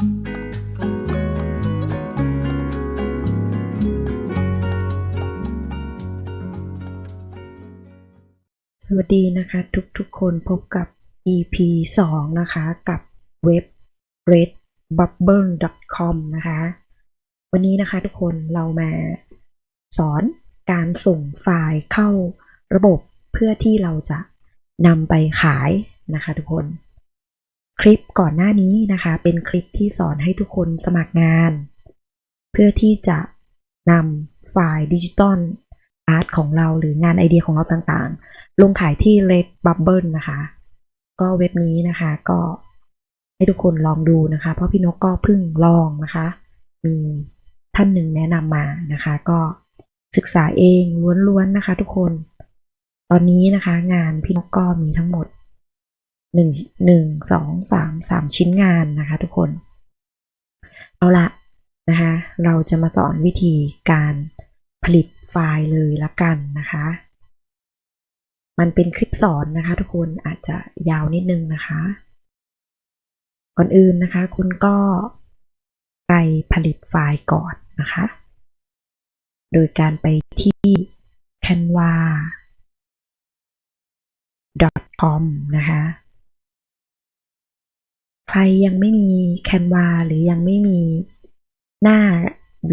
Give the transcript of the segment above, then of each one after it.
สวัสดีนะคะทุกๆคนพบกับ EP 2 นะคะ กับเว็บ redbubble.com นะคะ วันนี้นะคะทุกคนเรามาสอนการส่งไฟล์เข้าระบบเพื่อที่เราจะนำไปขายนะคะทุกคน คลิปก่อนหน้านี้นะคะ เป็นคลิปที่สอนให้ทุกคนสมัครงาน เพื่อที่จะนำไฟล์ดิจิตอลอาร์ตของเราหรืองานไอเดียของเราต่างๆ ลงขายที่ Redbubble นะคะ ก็เว็บนี้นะคะก็ให้ทุกคนลองดูนะคะ เพราะพี่นกก็เพิ่งลองนะคะ มีท่านหนึ่งแนะนำมานะคะ ก็ศึกษาเองล้วนๆนะคะ ทุกคน ตอนนี้นะคะ งานพี่นกก็มีทั้งหมด หนึ่งหนึ่งสองสามสามชิ้นงานนะคะทุกคน เอาละนะคะเราจะมาสอนวิธีการผลิตไฟล์เลยละกันนะคะ มันเป็นคลิปสอนนะคะทุกคนอาจจะยาวนิดนึงนะคะ ก่อนอื่นนะคะคุณก็ไปผลิตไฟล์ก่อนนะคะ โดยการไปที่ canva com นะคะ ใครยังไม่มี Canva หรือยังไม่มีหน้า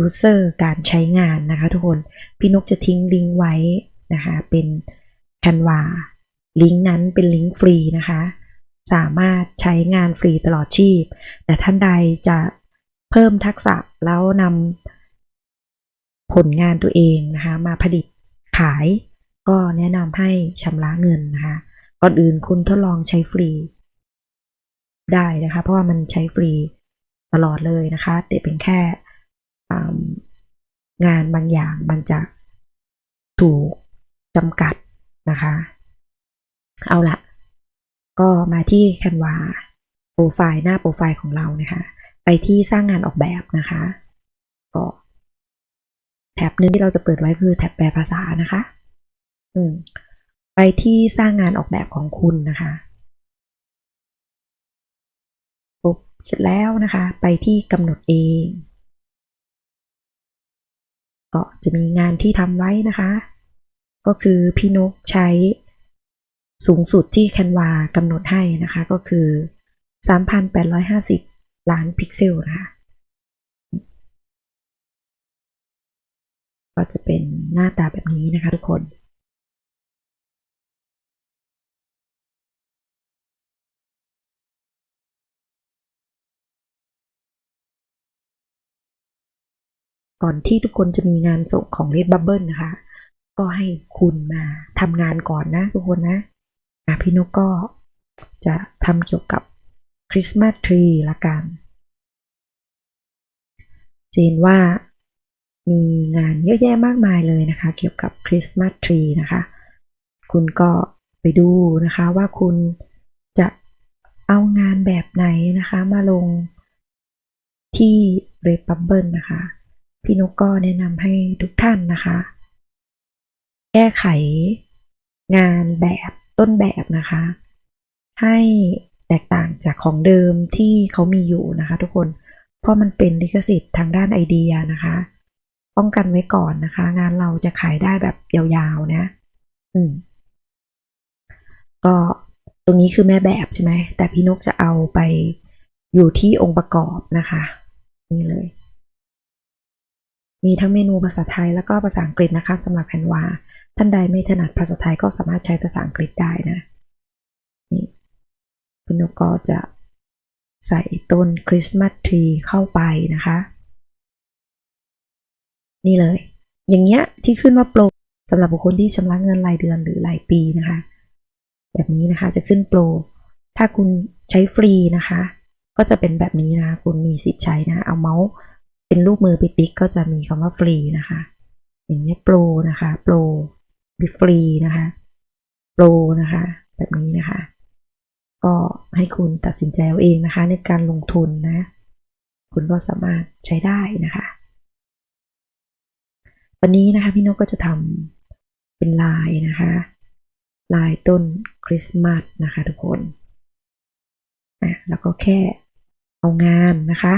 User การใช้งานนะคะทุกคน พี่นกจะทิ้งลิงก์ไว้นะคะ เป็น Canva ลิงก์นั้นเป็นลิงก์ฟรีนะคะ สามารถใช้งานฟรีตลอดชีพ แต่ท่านใดจะเพิ่มทักษะแล้วนำผลงานตัวเองนะคะ มาผลิตขาย ก็แนะนำให้ชำระเงินนะคะ ก่อนอื่นคุณทดลองใช้ฟรี ได้นะคะ เพราะว่ามันใช้ฟรีตลอดเลยนะคะ แต่เป็นแค่งานบางอย่างมันจะถูกจำกัดนะคะ เอาละก็มาที่ Canva โปรไฟล์หน้าโปรไฟล์ของเรานะคะ ไปที่สร้างงานออกแบบนะคะ ก็แท็บหนึ่งที่เราจะเปิดไว้คือแท็บแปลภาษานะคะ อืมไปที่สร้างงานออกแบบของคุณนะคะ ปุ๊บเสร็จแล้วนะคะ ไปที่กำหนดเอง ก็จะมีงานที่ทำไว้นะคะ ก็คือพี่นกใช้สูงสุดที่ Canva กำหนดให้นะคะ ก็คือ 3,850 ล้านพิกเซลนะคะ ก็จะเป็นหน้าตาแบบนี้นะคะทุกคน ก่อนที่ทุกคนจะมีงานส่งของ Redbubble นะคะ ก็ให้คุณมาทำงานก่อนนะทุกคนนะะพี่นกก็จะทำเกี่ยวกับคริสต์มาสทรีละกันเจนว่ามีงานเยอะแยะมากมายเลยนะคะ เกี่ยวกับคริสต์มาสทรีนะคะ คุณก็ไปดูนะคะว่าคุณจะเอางานแบบไหนนะคะ มาลงที่ Redbubble นะคะ พี่นกก็แนะนำให้ทุกท่านนะคะ แก้ไขงานแบบต้นแบบนะคะ ให้แตกต่างจากของเดิมที่เขามีอยู่นะคะ ทุกคน เพราะมันเป็นลิขสิทธิ์ทางด้านไอเดียนะคะ ป้องกันไว้ก่อนนะคะ งานเราจะขายได้แบบยาวๆนะ อืม ก็ตรงนี้คือแม่แบบใช่ไหม แต่พี่นกจะเอาไปอยู่ที่องค์ประกอบนะคะ นี่เลย มีทั้งเมนูภาษาไทยแล้วก็ภาษาอังกฤษนะคะสำหรับแคนวาท่านใดไม่ถนัดภาษาไทยก็สามารถใช้ภาษาอังกฤษได้นะนี่คุณนกก็จะใส่ต้นคริสต์มาสทรีเข้าไปนะคะ นี่เลย อย่างเงี้ยที่ขึ้นว่าโปรสำหรับบุคคลที่ชำระเงินรายเดือนหรือรายปีนะคะ แบบนี้นะคะจะขึ้นโปร ถ้าคุณใช้ฟรีนะคะ ก็จะเป็นแบบนี้นะ คุณมีสิทธิ์ใช้นะ เอาเมาส์ เป็นรูปมือไปติ๊กก็จะมีคำว่าฟรีนะคะ อย่างนี้โปรนะคะโปรมีฟรีนะคะโปรนะคะ แบบนี้นะคะ ก็ให้คุณตัดสินใจเอาเองนะคะ ในการลงทุนนะ คุณก็สามารถใช้ได้นะคะ วันนี้นะคะพี่นกก็จะทำเป็นลายนะคะลายต้นคริสต์มาสนะคะทุกคนนะแล้วก็แค่เอางานนะคะ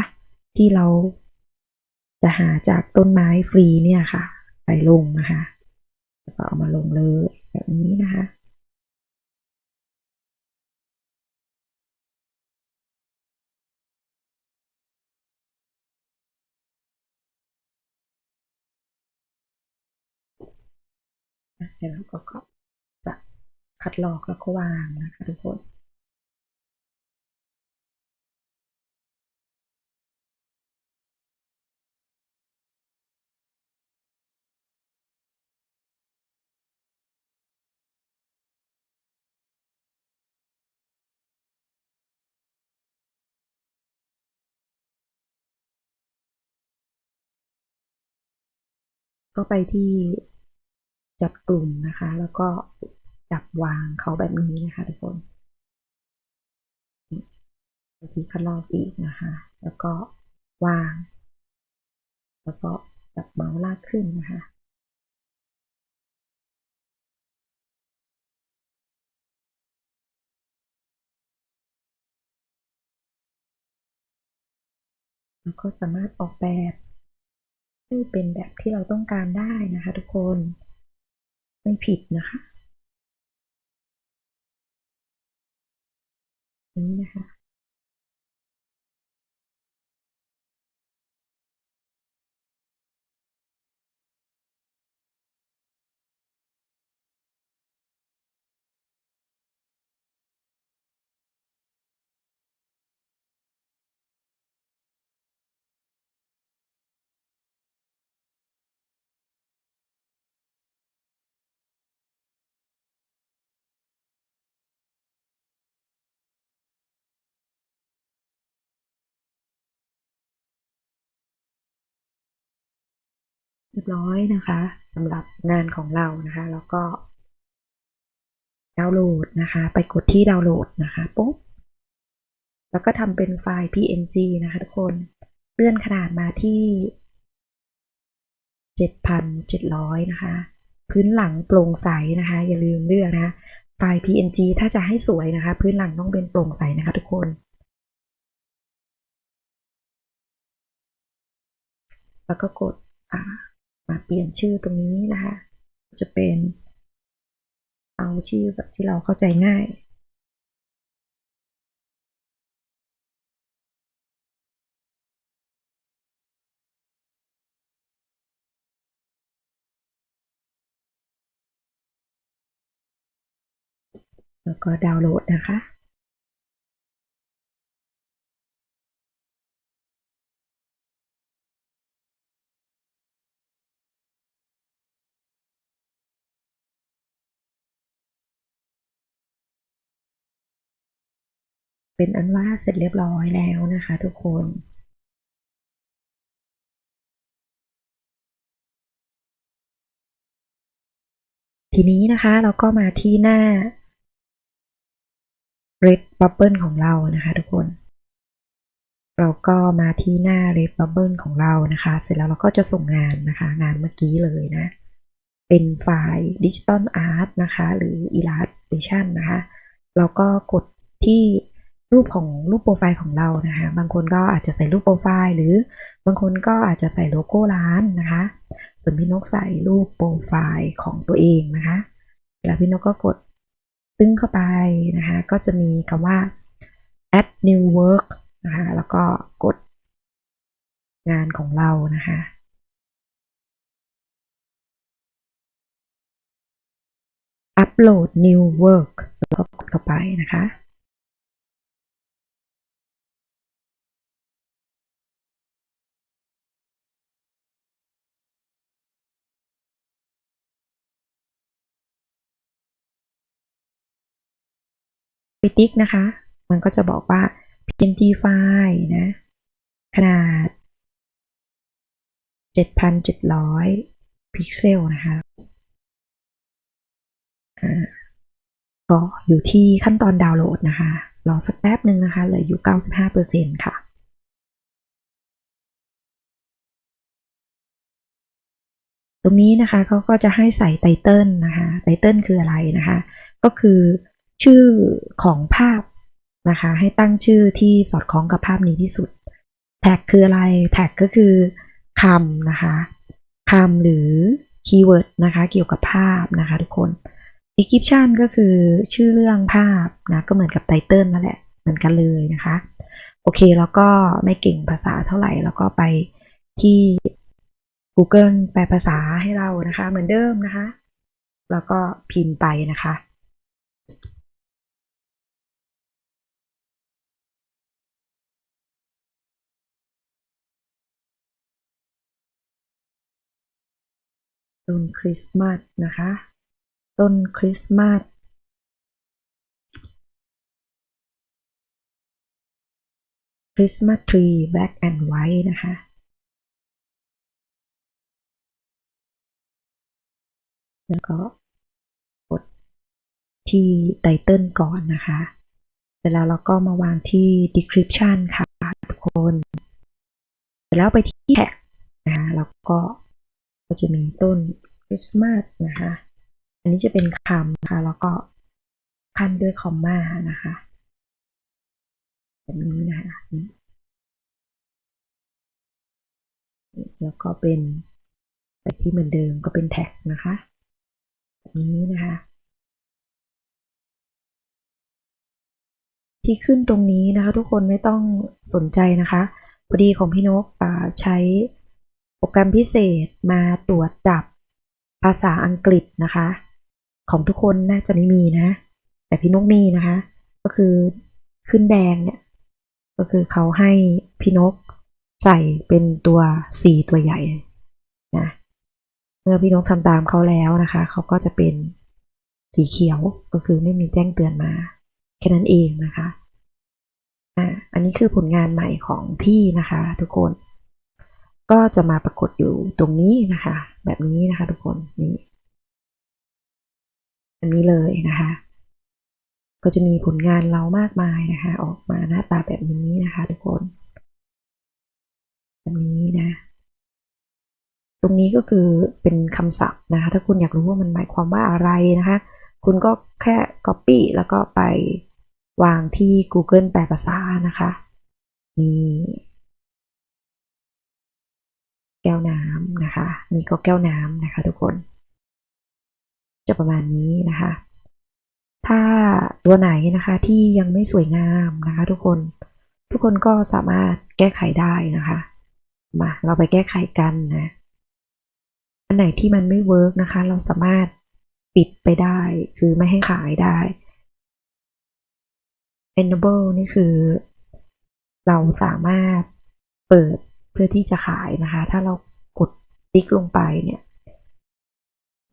ที่เรา จะหาจากต้นไม้ฟรีเนี่ยค่ะ ไปลงนะคะแล้วก็เอามาลงเลยแบบนี้นะคะเดี๋ยวเราก็ก็จะคัดลอกแล้วก็วางนะคะทุกคน ก็ไปที่จัดกลุ่มนะคะ แล้วก็จับวางเขาแบบนี้นะคะทุกคนไปที่คัดลอกอีกนะคะ แล้วก็วาง แล้วก็จับเมาส์ลากขึ้นนะคะแล้วก็สามารถออกแบบ ให้เป็นแบบที่เราต้องการได้นะคะทุกคน ไม่ผิดนะคะ นี่นะคะ รียบร้อยนะคะสำหรับงานของเรานะคะ แล้วก็ดาวน์โหลดนะคะ ไปกดที่ดาวน์โหลดนะคะปุ๊บแล้วก็ทำเป็นไฟล์ png นะคะทุกคนเลื่อนขนาดมาที่ 7,700 นะคะ พื้นหลังโปร่งใสนะคะ อย่าลืมเลือกนะไฟล์ png ถ้าจะให้สวยนะคะ พื้นหลังต้องเป็นโปร่งใสนะคะทุกคนแล้วก็กดอ่า มาเปลี่ยนชื่อตรงนี้นะคะ จะเป็นเอาชื่อแบบที่เราเข้าใจง่าย แล้วก็ดาวน์โหลดนะคะ เป็นอันว่าเสร็จเรียบร้อยแล้วนะคะทุกคนทีนี้นะคะเราก็มาที่หน้า Red Bubble ของเรานะคะทุกคน เราก็มาที่หน้า Red Bubble ของเรานะคะ เสร็จแล้วเราก็จะส่งงานนะคะ งานเมื่อกี้เลยนะ เป็นไฟล์ Digital Art นะคะ หรือ Illustration นะคะ เราก็กดที่ รูปของรูปโปรไฟล์ของเรานะคะ บางคนก็อาจจะใส่รูปโปรไฟล์หรือบางคนก็อาจจะใส่โลโก้ร้านนะคะ ส่วนพี่นกใส่รูปโปรไฟล์ของตัวเองนะคะ แล้วพี่นกก็กดตึ้งเข้าไปนะคะ ก็จะมีคำว่า add new work นะคะ แล้วก็กดงานของเรานะคะ upload new work แล้วก็กดเข้าไปนะคะ ไปติ๊กนะคะ มันก็จะบอกว่า png ไฟล์นะ ขนาด 7,700 พิกเซลนะคะก็อยู่ที่ขั้นตอนดาวน์โหลดนะคะ รอสักแป๊บหนึ่งนะคะเหลืออยู่ 95%ค่ะตรงนี้นะคะเขาก็จะให้ใส่ไตเติลนะคะไตเติลคืออะไรนะคะ ก็คือ ชื่อของภาพนะคะ ให้ตั้งชื่อที่สอดคล้องกับภาพนี้ที่สุด แท็กคืออะไร แท็กก็คือคำนะคะคำหรือคีย์เวิร์ดนะคะเกี่ยวกับภาพนะคะทุกคน description ก็คือชื่อเรื่องภาพนะก็เหมือนกับไตเติลนั่นแหละเหมือนกันเลยนะคะ โอเคแล้วก็ไม่เก่งภาษาเท่าไหร่ แล้วก็ไปที่ Google แปลภาษาให้เรานะคะ เหมือนเดิมนะคะ แล้วก็พิมพ์ไปนะคะ ต้นคริสต์มาสนะคะ ต้นคริสต์มาสคริสต์มาสทรี black and white นะคะแล้วก็กดที่ไตเติลก่อนนะคะ เสร็จแล้วเราก็มาวางที่ description ค่ะทุกคน เสร็จแล้วไปที่แท็กนะคะแล้วก็ ก็จะมีต้นคริสต์มาสนะคะ อันนี้จะเป็นคำนะคะแล้วก็ขั้นด้วยคอมมานะคะแบบนี้นะคะแล้วก็เป็นไปที่เหมือนเดิมก็เป็นแท็กนะคะแบบนี้นะคะ ที่ขึ้นตรงนี้นะคะ ทุกคนไม่ต้องสนใจนะคะ พอดีของพี่นกใช้ โปรแกรมพิเศษมาตรวจจับภาษาอังกฤษนะคะ ของทุกคนน่าจะไม่มีนะ แต่พี่นกมีนะคะ ก็คือขึ้นแดงเนี่ย ก็คือเขาให้พี่นกใส่เป็นตัว C ตัวใหญ่นะเมื่อพี่นกทำตามเขาแล้วนะคะ เขาก็จะเป็นสีเขียวก็คือไม่มีแจ้งเตือนมา แค่นั้นเองนะคะอ่าอันนี้คือผลงานใหม่ของพี่นะคะ ทุกคน ก็จะมาปรากฏอยู่ตรงนี้นะคะ แบบนี้นะคะทุกคนนี่อันนี้เลยนะคะ ก็จะมีผลงานเรามากมายนะคะ ออกมาหน้าตาแบบนี้นะคะ ทุกคน แบบนี้นะ ตรงนี้ก็คือเป็นคำศัพท์นะคะ ถ้าคุณอยากรู้ว่ามันหมายความว่าอะไรนะคะ คุณก็แค่ Copy แล้วก็ไปวางที่ Google แปลภาษานะคะ นี่ ก้วน้ำนะคะ นี่ก็แก้วน้ำนะคะ ทุกคน จะประมาณนี้นะคะ ถ้าตัวไหนนะคะที่ยังไม่สวยงามนะคะ ทุกคน ทุกคนก็สามารถแก้ไขได้นะคะ มาเราไปแก้ไขกันนะ อันไหนที่มันไม่เวิร์กนะคะ เราสามารถปิดไปได้คือไม่ให้ขายได้ enable นี่คือ เราสามารถเปิด พื่อที่จะขายนะคะ ถ้าเรากดติ๊กลงไปเนี่ย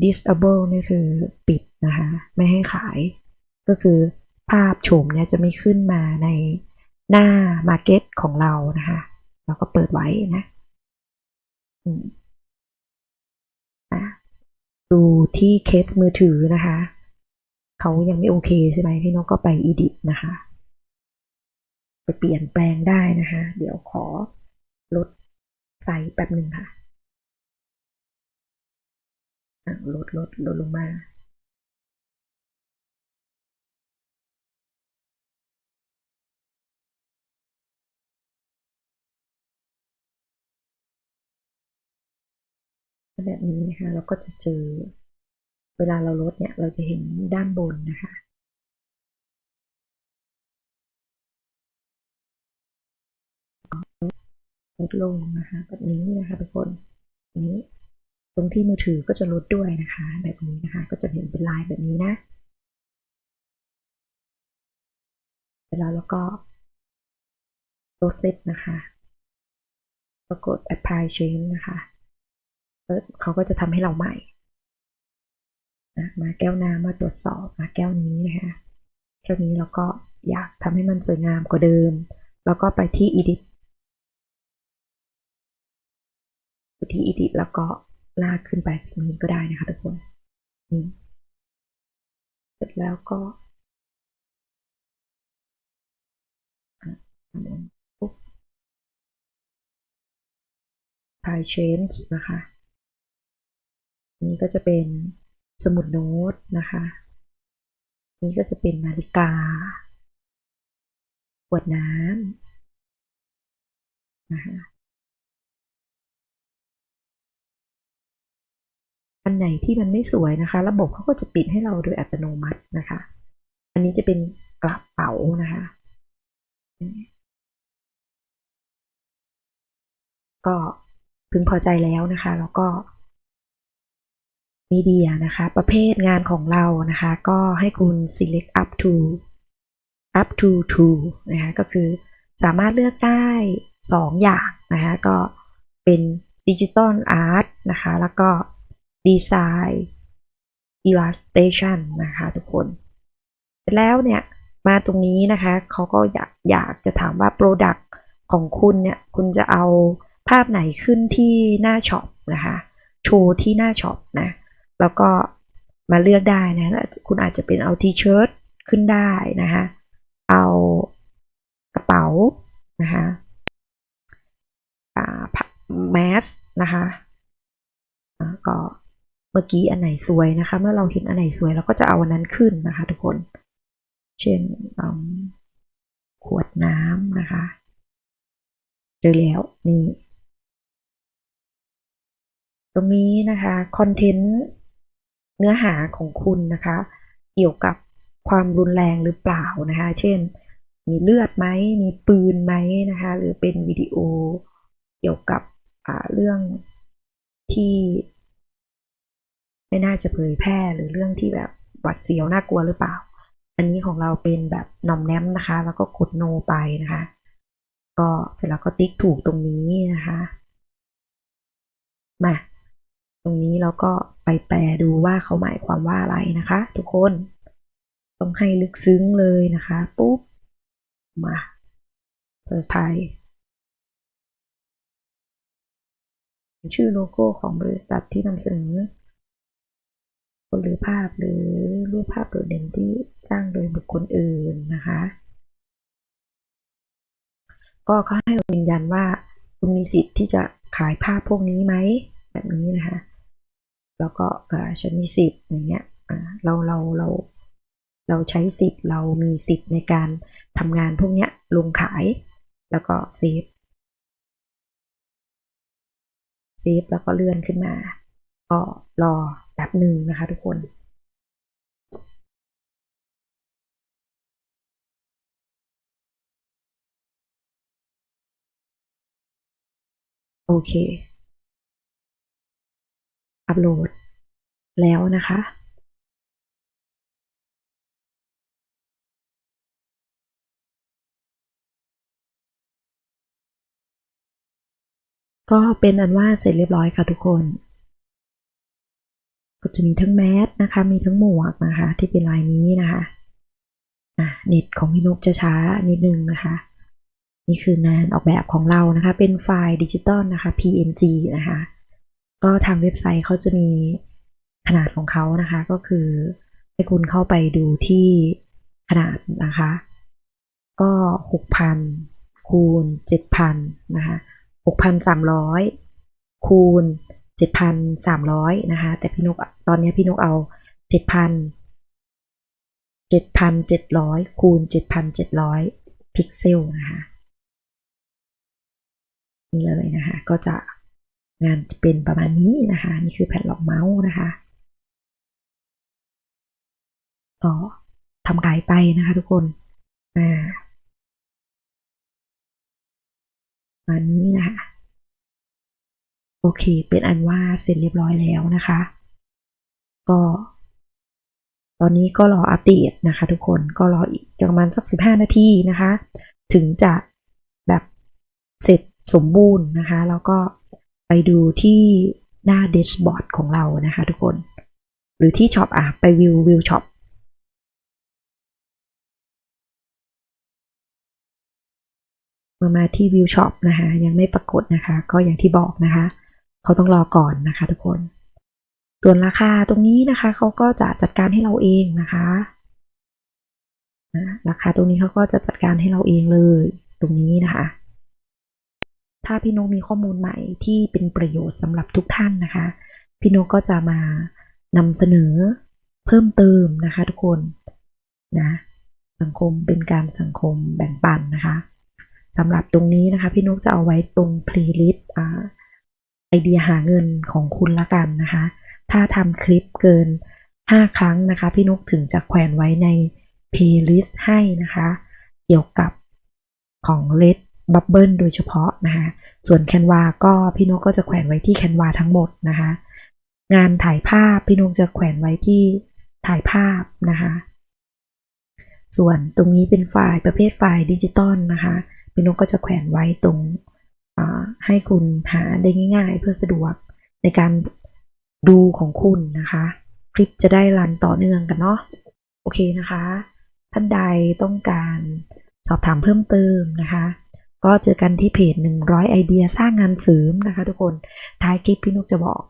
disable นี่คือปิดนะคะ ไม่ให้ขาย ก็คือภาพโฉมเนี่ยจะไม่ขึ้นมาในหน้า Market ของเรานะคะ เราก็เปิดไว้นะอือดูที่เคสมือถือนะคะ เขายังไม่โอเคใช่ไหมพี่นกก็ไป edit นะคะ ไปเปลี่ยนแปลงได้นะคะ เดี๋ยวขอ ลดไซส์แป๊บหนึ่งค่ะลดลดลดลงมาแบบนี้นะคะเราก็จะเจอเวลาเราลดเนี่ยเราจะเห็นด้านบนนะคะ ลดลงนะคะแบบนี้นะคะทุกคนนี้ ตรงที่มือถือก็จะลดด้วยนะคะ แบบนี้นะคะ ก็จะเห็นเป็นลายแบบนี้นะเสร็จแล้วเราก็ลดเซตนะคะก็กด apply change นะคะเขาก็จะทำให้เราใหม่นะมาแก้วน้ำมาตรวจสอบมาแก้วนี้นะคะแก้วนี้เราก็อยากทำให้มันสวยงามกว่าเดิม แล้วก็ไปที่ edit ไปที่ edit แล้วก็ลากขึ้นไปนี้ก็ได้นะคะทุกคนนี่เสร็จแล้วก็ปุ๊บ apply change นะคะนี่ก็จะเป็นสมุดโน้ตนะคะ นี่ก็จะเป็นนาฬิกาขวดน้ำนะคะ อันไหนที่มันไม่สวยนะคะ ระบบเขาก็จะปิดให้เราโดยอัตโนมัตินะคะ อันนี้จะเป็นกระเป๋านะคะ ก็พึงพอใจแล้วนะคะ แล้วก็มีเดียนะคะ ประเภทงานของเรานะคะ ก็ให้คุณ select up to up to two นะคะก็คือสามารถเลือกได้ 2 อย่างนะคะ ก็เป็นดิจิตอลอาร์ตนะคะ แล้วก็ ดีไซน์ illustration นะคะทุกคนเสร็จแล้วเนี่ย มาตรงนี้นะคะเขาก็อยากอยากจะถามว่า Product ของคุณเนี่ย คุณจะเอาภาพไหนขึ้นที่หน้าช็อปนะคะโชว์ที่หน้าช็อปนะ แล้วก็มาเลือกได้นะ คุณอาจจะเป็นเอาทีเชิ้ตขึ้นได้นะคะเอากระเป๋านะคะแมสนะคะก็ มื่อกี้อันไหนสวยนะคะ เมื่อเราเห็นอันไหนสวยเราก็จะเอาอันนั้นขึ้นนะคะ ทุกคน เช่นขวดน้ำนะคะ เจอแล้วนี่ ตรงนี้นะคะคอนเทนต์เนื้อหาของคุณนะคะ เกี่ยวกับความรุนแรงหรือเปล่านะคะ เช่น มีเลือดไหม มีปืนไหมนะคะ หรือเป็นวิดีโอเกี่ยวกับเรื่องที่ ไม่น่าจะเผยแพร่หรือเรื่องที่แบบหวัดเสียวน่ากลัวหรือเปล่า อันนี้ของเราเป็นแบบนอมแนมนะคะ แล้วก็กดโนไปนะคะ ก็เสร็จแล้วก็ติ๊กถูกตรงนี้นะคะ มา ตรงนี้เราก็ไปแปลดูว่าเขาหมายความว่าอะไรนะคะ ทุกคน ต้องให้ลึกซึ้งเลยนะคะปุ๊บมาภาษาไทยชื่อโลโก้ของบริษัทที่นำเสนอ หรือภาพหรือรูปภาพโดดเด่นที่สร้างโดยบุคคลอื่นนะคะ ก็เขาให้ยืนยันว่าคุณมีสิทธิ์ที่จะขายภาพพวกนี้ไหมแบบนี้นะคะ แล้วก็ฉันมีสิทธิ์อย่างเงี้ยเราเราเราเราใช้สิทธิ์เรามีสิทธิ์ในการทำงานพวกเนี้ยลงขายแล้วก็เซฟเซฟแล้วก็เลื่อนขึ้นมา ก็รอ แบบหนึ่งนะคะทุกคนโอเค อัปโหลด แล้วนะคะ ก็เป็นอันว่าเสร็จเรียบร้อยค่ะทุกคน ก็จะมีทั้งแมสนะคะ มีทั้งหมวกนะคะ ที่เป็นลายนี้นะคะอะเน็ตของพี่นกจะช้านิดนึงนะคะ นี่คืองานออกแบบของเรานะคะ เป็นไฟล์ดิจิตอลนะคะ PNG นะคะ ก็ทางเว็บไซต์เขาจะมีขนาดของเขานะคะ ก็คือให้คุณเข้าไปดูที่ขนาดนะคะ ก็ 6,000 คูณ 7,000 นะคะ 6,300 คูณ 7,300 นะคะ แต่พี่นกตอนนี้พี่นกเอา 7,000 7,700 คูณ 7,700 พิกเซลนะคะนี่เลยนะคะ ก็จะงานจะเป็นประมาณนี้นะคะ นี่คือแผ่นรองเมาส์นะคะก็ทำกายไปนะคะทุกคนอ่ามานี้นะคะ โอเค เป็นอันว่าเสร็จเรียบร้อยแล้วนะคะ ก็ ตอนนี้ก็รออัปเดตนะคะ ทุกคนก็รออีกประมาณสัก 15 นาทีนะคะ ถึงจะแบบเสร็จสมบูรณ์นะคะ แล้วก็ไปดูที่หน้าเดชบอร์ดของเรานะคะ ทุกคน หรือที่ช็อปอะ ไปวิววิวช็อปมื่อมาที่วิวช็อปนะคะ ยังไม่ปรากฏนะคะ ก็อย่างที่บอกนะคะ เขาต้องรอก่อนนะคะทุกคน ส่วนราคาตรงนี้นะคะเขาก็จะจัดการให้เราเองนะคะราคาตรงนี้เขาก็จะจัดการให้เราเองเลยตรงนี้นะคะ ถ้าพี่โนมีข้อมูลใหม่ที่เป็นประโยชน์สำหรับทุกท่านนะคะ พี่โนก็จะมานำเสนอเพิ่มเติมนะคะทุกคนนะสังคมเป็นการสังคมแบ่งปันนะคะสำหรับตรงนี้นะคะ พี่นกจะเอาไว้ตรง playlist อ่า ไอเดียหาเงินของคุณละกันนะคะ ถ้าทำคลิปเกิน 5 ครั้งนะคะ พี่นุกถึงจะแขวนไว้ใน playlist ให้นะคะ เกี่ยวกับของ Red Bubble โดยเฉพาะนะคะ ส่วน Canva ก็พี่นุกก็จะแขวนไว้ที่ Canva ทั้งหมดนะคะ งานถ่ายภาพพี่นุกจะแขวนไว้ที่ถ่ายภาพนะคะ ส่วนตรงนี้เป็นไฟล์ประเภทไฟล์ดิจิตอลนะคะ พี่นุกก็จะแขวนไว้ตรง ให้คุณหาได้ง่าย ๆ เพื่อสะดวกในการดูของคุณนะคะ คลิปจะได้รันต่อเนื่องกันเนาะโอเคนะคะ ท่านใดต้องการสอบถามเพิ่มเติมนะคะ ก็เจอกันที่เพจ 100 ไอเดียสร้างงานเสริมนะคะ ทุกคนท้ายคลิปพี่นุกจะบอก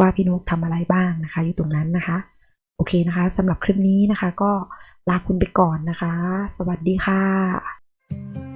ว่าพี่นุกทำอะไรบ้างนะคะ อยู่ตรงนั้นนะคะ โอเคนะคะสำหรับคลิปนี้นะคะ ก็ลาคุณไปก่อนนะคะ สวัสดีค่ะ